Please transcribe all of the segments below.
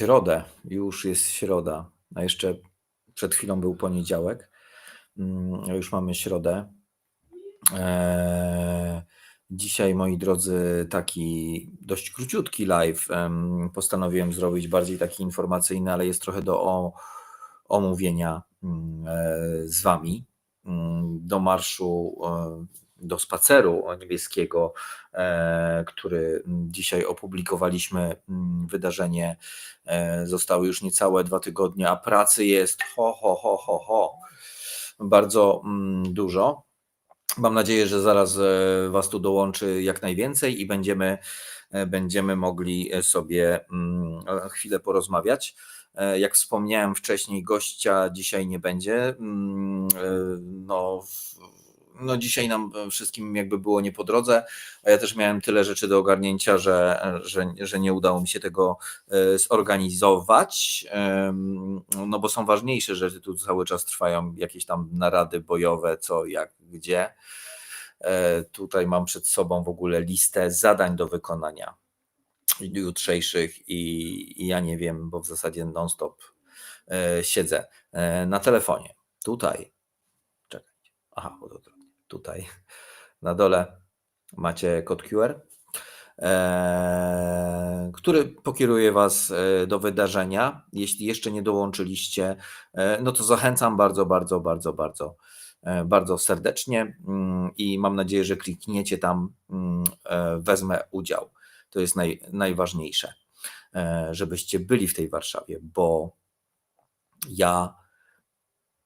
środę, już jest środa, a jeszcze przed chwilą był poniedziałek, mm, już mamy środę. Eee, dzisiaj, moi drodzy, taki dość króciutki live. Postanowiłem zrobić bardziej taki informacyjny, ale jest trochę do omówienia mm, e, z Wami. Mm, do marszu e, do spaceru niebieskiego, e, który dzisiaj opublikowaliśmy. Mm, wydarzenie e, zostały już niecałe dwa tygodnie, a pracy jest ho, ho, ho, ho, ho. Bardzo mm, dużo. Mam nadzieję, że zaraz e, Was tu dołączy jak najwięcej i będziemy, będziemy mogli sobie mm, chwilę porozmawiać. Jak wspomniałem wcześniej, gościa dzisiaj nie będzie. No, no dzisiaj nam e, wszystkim jakby było nie po drodze, a ja też miałem tyle rzeczy do ogarnięcia, że, że, że nie udało mi się tego e, zorganizować, no bo są ważniejsze rzeczy, tu cały czas trwają jakieś tam narady bojowe, co, jak, gdzie. E, tutaj mam przed sobą w ogóle listę zadań do wykonania jutrzejszych i, i ja nie wiem, bo w zasadzie non-stop siedzę na telefonie. Tutaj. Czekajcie. Aha, bo to tutaj na dole macie kod QR, e, który pokieruje Was e, do wydarzenia. Jeśli jeszcze nie dołączyliście, e, no to zachęcam bardzo, bardzo, bardzo, bardzo, bardzo serdecznie mm, i mam nadzieję, że klikniecie tam, mm, wezmę udział. To jest naj, najważniejsze, żebyście byli w tej Warszawie, bo ja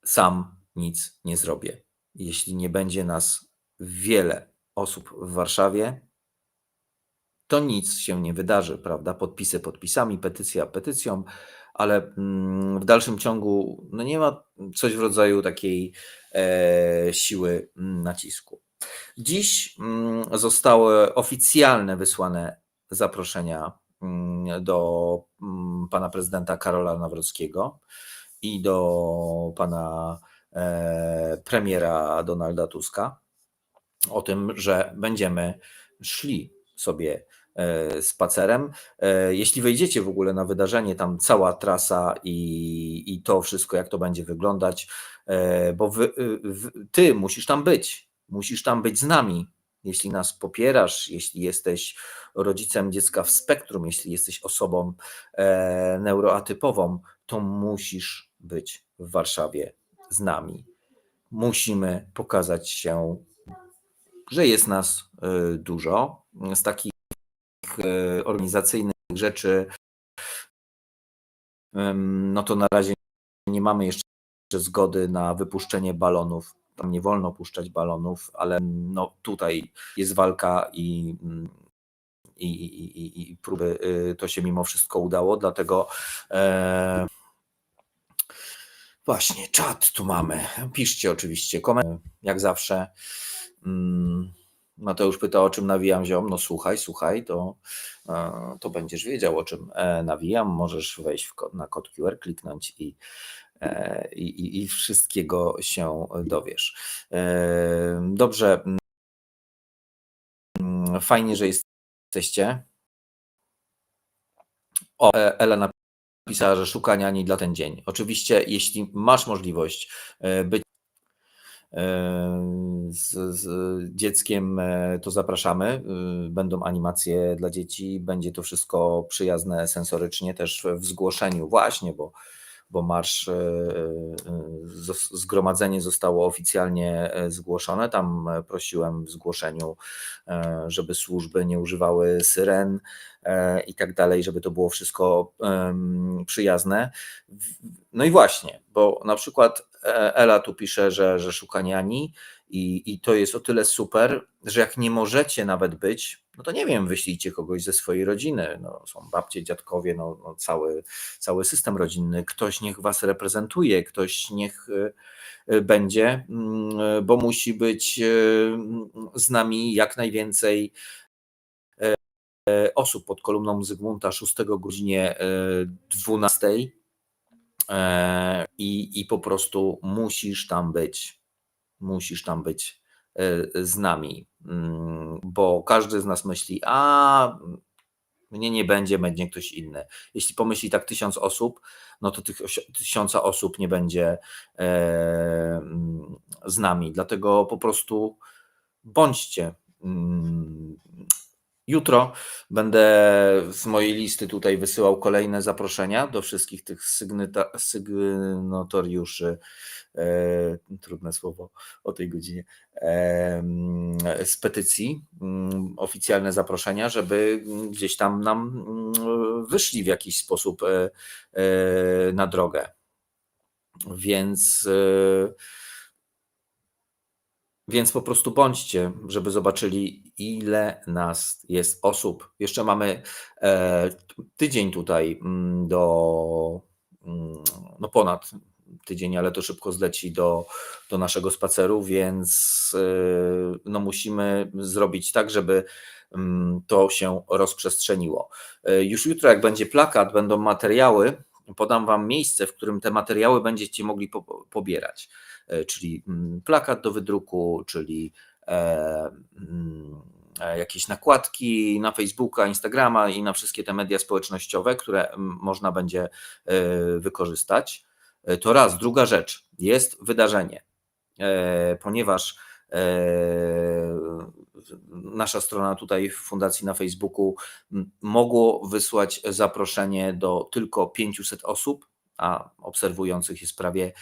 sam nic nie zrobię jeśli nie będzie nas wiele osób w Warszawie, to nic się nie wydarzy, prawda? Podpisy podpisami, petycja petycją, ale mm, w dalszym ciągu no nie ma coś w rodzaju takiej e, siły mm, nacisku. Dziś mm, zostały oficjalne wysłane zaproszenia do pana prezydenta Karola Nawrockiego i do pana premiera Donalda Tuska o tym, że będziemy szli sobie e, spacerem. E, jeśli wejdziecie w ogóle na wydarzenie, tam cała trasa i, i to wszystko, jak to będzie wyglądać, bo wy, ty musisz tam być, musisz tam być z nami. Jeśli nas popierasz, jeśli jesteś rodzicem dziecka w spektrum, jeśli jesteś osobą neuroatypową, to musisz być w Warszawie z nami. Musimy pokazać się, że jest nas y, dużo. Z takich y, organizacyjnych rzeczy, no to na razie nie mamy jeszcze zgody na wypuszczenie balonów. Tam nie wolno puszczać balonów, ale no tutaj jest walka i, i, i, i próby y, to się mimo wszystko udało, dlatego e, Właśnie, czat tu mamy. Piszcie oczywiście komentarze, jak zawsze. Mm, Mateusz pyta, o czym nawijam ziom. No słuchaj, słuchaj, to, e, to będziesz wiedział, o czym e, nawijam. Możesz wejść na kod QR, kliknąć i, e, i, i, i wszystkiego się dowiesz. Dobrze. Mm, fajnie, że jesteście. O, Elena napisała, że szuka niani dla ten dzień. Oczywiście, jeśli masz możliwość e, być e, z, z, dzieckiem, e, to zapraszamy. Będą animacje dla dzieci, będzie to wszystko przyjazne sensorycznie, też w zgłoszeniu, właśnie, bo bo marsz, e, e, zgromadzenie zostało oficjalnie e, zgłoszone. Tam prosiłem w zgłoszeniu, żeby służby nie używały syren i tak dalej, żeby to było wszystko przyjazne. No i właśnie, bo na przykład Ela tu pisze, że, że szuka niani i, i to jest o tyle super, że jak nie możecie nawet być, no to nie wiem, wyślijcie kogoś ze swojej rodziny. No, są babcie, dziadkowie, no, no cały, cały system rodzinny. Ktoś niech was reprezentuje, ktoś niech y, y, będzie, mm, bo musi być y, z nami jak najwięcej osób pod kolumną Zygmunta 6 godzinie 12 i, i po prostu musisz tam być. Musisz tam być z nami, mm, bo każdy z nas myśli, a Mnie nie będzie, będzie ktoś inny. Jeśli pomyśli tak tysiąc osób, no to tych tysiąca osób nie będzie e, mm, z nami. Dlatego po prostu bądźcie. Jutro będę z mojej listy tutaj wysyłał kolejne zaproszenia do wszystkich tych sygnatariuszy. E, trudne słowo o tej godzinie. E, z petycji, mm, oficjalne zaproszenia, żeby gdzieś tam nam mm, wyszli w jakiś sposób e, e, na drogę. Więc. E, więc po prostu bądźcie, żeby zobaczyli, ile nas jest osób. Jeszcze mamy e, tydzień tutaj mm, do, mm, no ponad tydzień, ale to szybko zleci do, do naszego spaceru, więc e, no musimy zrobić tak, żeby mm, to się rozprzestrzeniło. E, już jutro, jak będzie plakat, będą materiały, podam Wam miejsce, w którym te materiały będziecie mogli po, pobierać. E, czyli mm, plakat do wydruku, czyli e, mm, e, jakieś nakładki na Facebooka, Instagrama i na wszystkie te media społecznościowe, które mm, można będzie wykorzystać. To raz. Druga rzecz, jest wydarzenie, ponieważ nasza strona tutaj w fundacji na Facebooku mogło wysłać zaproszenie do tylko 500 osób, a obserwujących jest prawie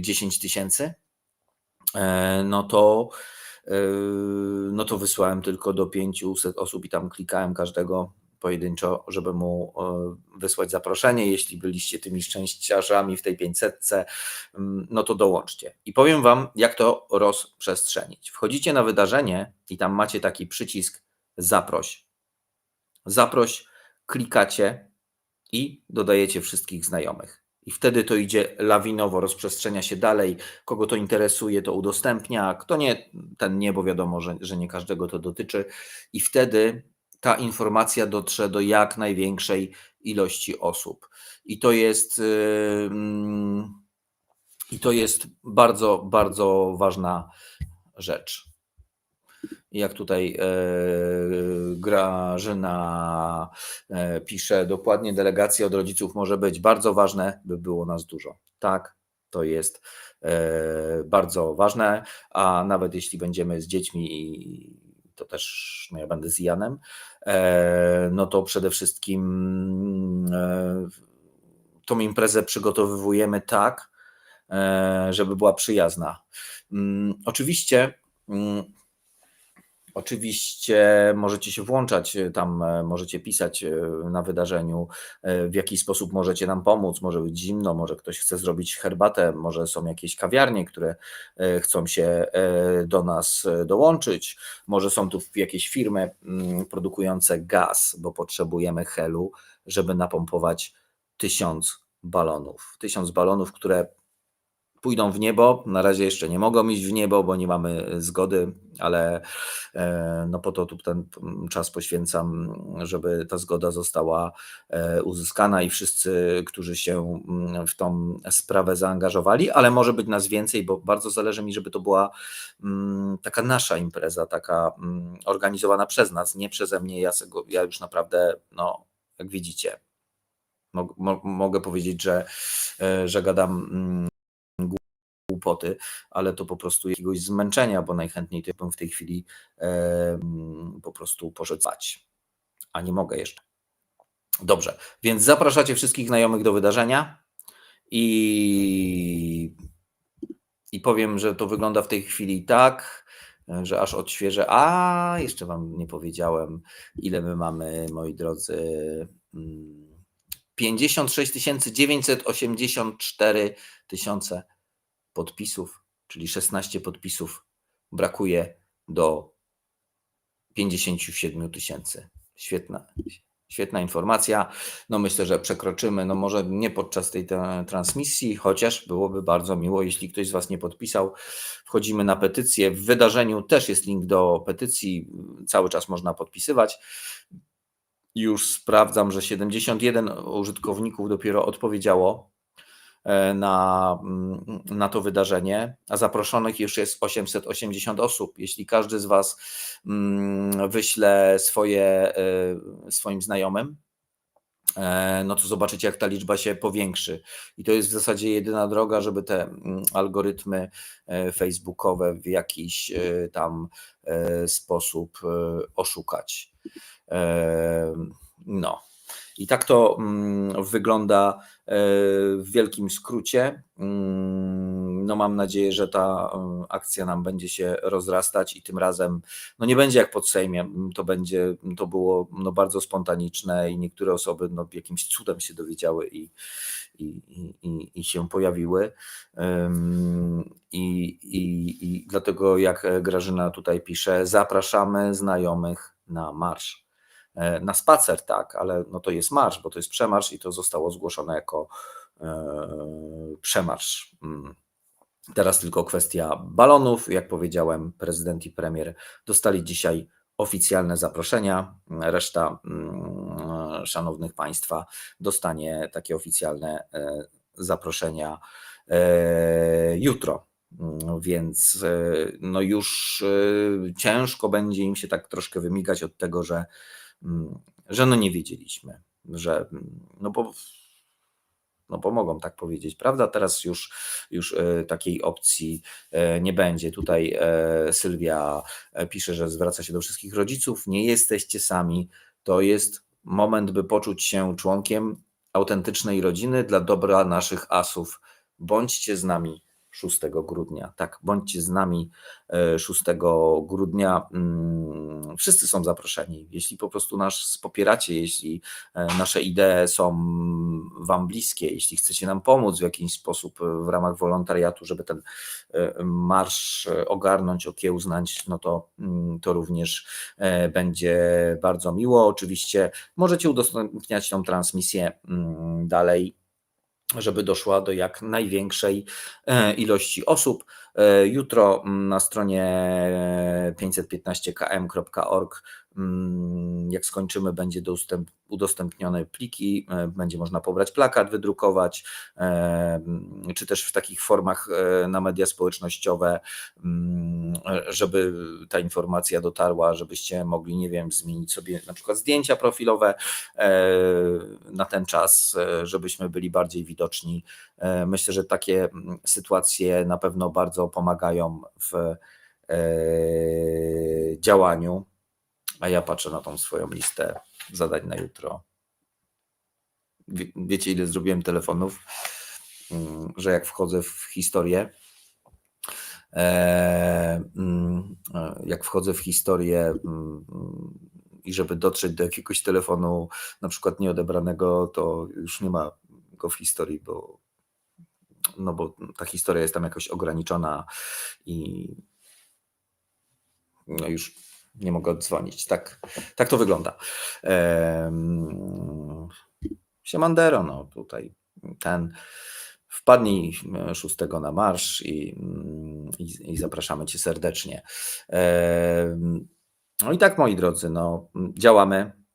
10 e, tysięcy, e, no to, e, no to wysłałem tylko do 500 osób i tam klikałem każdego pojedynczo, żeby mu wysłać zaproszenie. Jeśli byliście tymi szczęściarzami w tej 500, mm, no to dołączcie. I powiem Wam, jak to rozprzestrzenić. Wchodzicie na wydarzenie i tam macie taki przycisk zaproś. Zaproś, klikacie i dodajecie wszystkich znajomych i wtedy to idzie lawinowo, rozprzestrzenia się dalej. Kogo to interesuje, to udostępnia, kto nie, ten nie, bo wiadomo, że, że nie każdego to dotyczy. I wtedy ta informacja dotrze do jak największej ilości osób. I to jest. Yy, i to jest bardzo, bardzo ważna rzecz jak tutaj e, Grażyna e, pisze, dokładnie delegacja od rodziców może być bardzo ważne, by było nas dużo. Tak, to jest e, bardzo ważne, a nawet jeśli będziemy z dziećmi, to też no ja będę z Janem, no to przede wszystkim tą imprezę przygotowujemy tak, żeby była przyjazna. Mm, oczywiście mm, Oczywiście możecie się włączać e, tam, e, możecie pisać e, na wydarzeniu, w jaki sposób możecie nam pomóc. Może być zimno, może ktoś chce zrobić herbatę, może są jakieś kawiarnie, które chcą się do nas dołączyć, może są tu jakieś firmy mm, produkujące gaz, bo potrzebujemy helu, żeby napompować tysiąc balonów. Tysiąc balonów, które pójdą w niebo. Na razie jeszcze nie mogą iść w niebo, bo nie mamy zgody, ale e, no po to tu ten czas poświęcam, żeby ta zgoda została e, uzyskana i wszyscy, którzy się w tą sprawę zaangażowali, ale może być nas więcej, bo bardzo zależy mi, żeby to była taka nasza impreza, taka organizowana przez nas, nie przeze mnie. Ja, ja już naprawdę, no, jak widzicie, mogę powiedzieć, że, e, że gadam głupoty, ale to po prostu jakiegoś zmęczenia, bo najchętniej to bym w tej chwili e, po prostu poszedł a nie mogę jeszcze. Dobrze, więc zapraszacie wszystkich znajomych do wydarzenia i, i powiem, że to wygląda w tej chwili tak, że aż odświeżę. A, jeszcze Wam nie powiedziałem, ile my mamy, moi drodzy. 56 984 tysiące podpisów, czyli 16 podpisów brakuje do 57 tysięcy. Świetna, świetna informacja. No myślę, że przekroczymy, no może nie podczas tej transmisji, chociaż byłoby bardzo miło, jeśli ktoś z Was nie podpisał. Wchodzimy na petycję. W wydarzeniu też jest link do petycji, cały czas można podpisywać. Już sprawdzam, że 71 użytkowników dopiero odpowiedziało na, mm, na to wydarzenie, a zaproszonych już jest 880 osób. Jeśli każdy z Was mm, wyśle swoje, swoim znajomym, E, no to zobaczycie, jak ta liczba się powiększy. I to jest w zasadzie jedyna droga, żeby te mm, algorytmy e, facebookowe w jakiś e, tam sposób oszukać. No. I tak to mm, wygląda w wielkim skrócie. Mm, no mam nadzieję, że ta akcja nam będzie się rozrastać i tym razem no nie będzie jak pod Sejmie, to będzie, to było no bardzo spontaniczne i niektóre osoby no jakimś cudem się dowiedziały i, i, i, i się pojawiły. I, i, I dlatego jak Grażyna tutaj pisze, zapraszamy znajomych na marsz. E, na spacer, tak, ale no to jest marsz, bo to jest przemarsz i to zostało zgłoszone jako e, przemarsz. Mm. Teraz tylko kwestia balonów. Jak powiedziałem, prezydent i premier dostali dzisiaj oficjalne zaproszenia. Reszta mm, szanownych państwa dostanie takie oficjalne e, zaproszenia jutro. Mm, więc no już ciężko będzie im się tak troszkę wymigać od tego, że że no nie wiedzieliśmy, że no bo no bo mogą tak powiedzieć, prawda? Teraz już, już e, takiej opcji e, nie będzie. Tutaj e, Sylwia pisze, że zwraca się do wszystkich rodziców. Nie jesteście sami. To jest moment, by poczuć się członkiem autentycznej rodziny dla dobra naszych asów. Bądźcie z nami. 6 grudnia. Tak, bądźcie z nami 6 e, grudnia. Mm, wszyscy są zaproszeni. Jeśli po prostu nas popieracie, jeśli e, nasze idee są Wam bliskie, jeśli chcecie nam pomóc w jakiś sposób w ramach wolontariatu, żeby ten e, marsz ogarnąć, okiełznać, no to, mm, to również będzie bardzo miło. Oczywiście możecie udostępniać tą transmisję mm, dalej żeby doszła do jak największej e, ilości osób. E, jutro mm, na stronie 515km.org Mm, jak skończymy, będzie dostęp, udostępnione pliki, e, będzie można pobrać plakat, wydrukować, e, czy też w takich formach e, na media społecznościowe, mm, żeby ta informacja dotarła, żebyście mogli, nie wiem, zmienić sobie na przykład zdjęcia profilowe na ten czas, żebyśmy byli bardziej widoczni. Myślę, że takie mm, sytuacje na pewno bardzo pomagają w działaniu a ja patrzę na tą swoją listę zadań na jutro. Wie, wiecie, ile zrobiłem telefonów, mm, że jak wchodzę w historię, e, mm, jak wchodzę w historię mm, i żeby dotrzeć do jakiegoś telefonu, na przykład nieodebranego, to już nie ma go w historii, bo, no bo ta historia jest tam jakoś ograniczona i no już nie mogę oddzwonić. Tak, tak to wygląda. Siemandero, no tutaj ten wpadnij 6 na marsz i, i, i zapraszamy Cię serdecznie. No i tak, moi drodzy, no, działamy.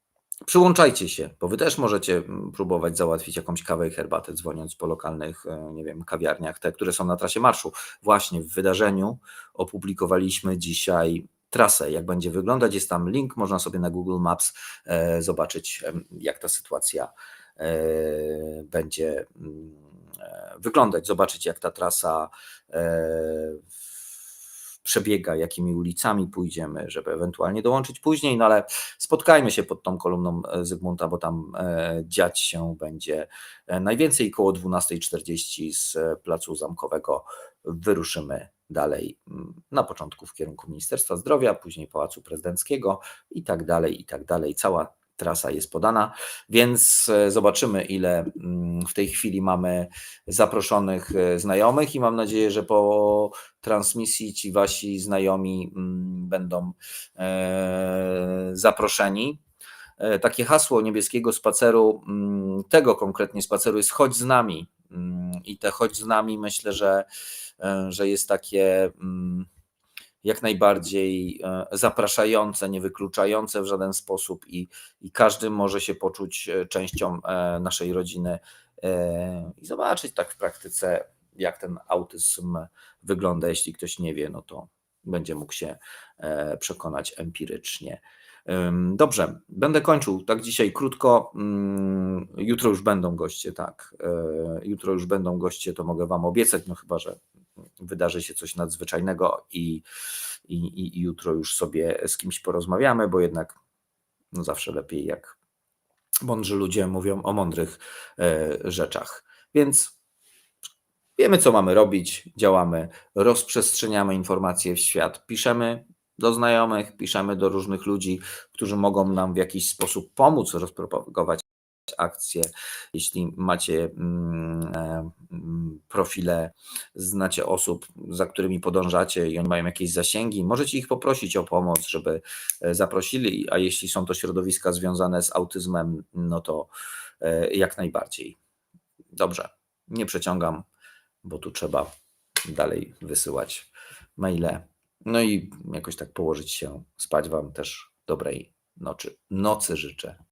Przyłączajcie się, bo Wy też możecie próbować załatwić jakąś kawę i herbatę, dzwoniąc po lokalnych, e, nie wiem, kawiarniach, te, które są na trasie marszu. Właśnie w wydarzeniu opublikowaliśmy dzisiaj trasę, jak będzie wyglądać. Jest tam link, można sobie na Google Maps e, zobaczyć, jak ta sytuacja e, będzie mm, wyglądać, zobaczyć, jak ta trasa przebiega, jakimi ulicami pójdziemy, żeby ewentualnie dołączyć później, no ale spotkajmy się pod tą kolumną Zygmunta, bo tam dziać się będzie najwięcej. Koło 12.40 z Placu Zamkowego wyruszymy dalej mm, na początku w kierunku Ministerstwa Zdrowia, później Pałacu Prezydenckiego i tak dalej, i tak dalej. Cała trasa jest podana, więc e, zobaczymy, ile mm, w tej chwili mamy zaproszonych e, znajomych i mam nadzieję, że po transmisji ci wasi znajomi mm, będą e, zaproszeni. Takie hasło niebieskiego spaceru, tego konkretnie spaceru jest chodź z nami. I te chodź z nami myślę, że że jest takie mm, jak najbardziej e, zapraszające, niewykluczające w żaden sposób i, i każdy może się poczuć e, częścią naszej rodziny e, i zobaczyć tak w praktyce, jak ten autyzm wygląda. Jeśli ktoś nie wie, no to będzie mógł się e, przekonać empirycznie. Dobrze, będę kończył tak dzisiaj krótko. Ym, Jutro już będą goście, tak. E, Jutro już będą goście, to mogę Wam obiecać, no chyba, że wydarzy się coś nadzwyczajnego i, i, i- jutro już sobie z kimś porozmawiamy, bo jednak no zawsze lepiej, jak mądrzy ludzie mówią o mądrych e, rzeczach. Więc wiemy, co mamy robić, działamy, rozprzestrzeniamy informacje w świat, piszemy do znajomych, piszemy do różnych ludzi, którzy mogą nam w jakiś sposób pomóc rozpropagować akcje. Jeśli macie mm, e, mm, profile, znacie osób, za którymi podążacie i oni mają jakieś zasięgi, możecie ich poprosić o pomoc, żeby e, zaprosili, a jeśli są to środowiska związane z autyzmem, no to e, jak najbardziej. Dobrze, nie przeciągam, bo tu trzeba dalej wysyłać maile. No i jakoś tak położyć się, spać Wam też dobrej nocy. Nocy życzę.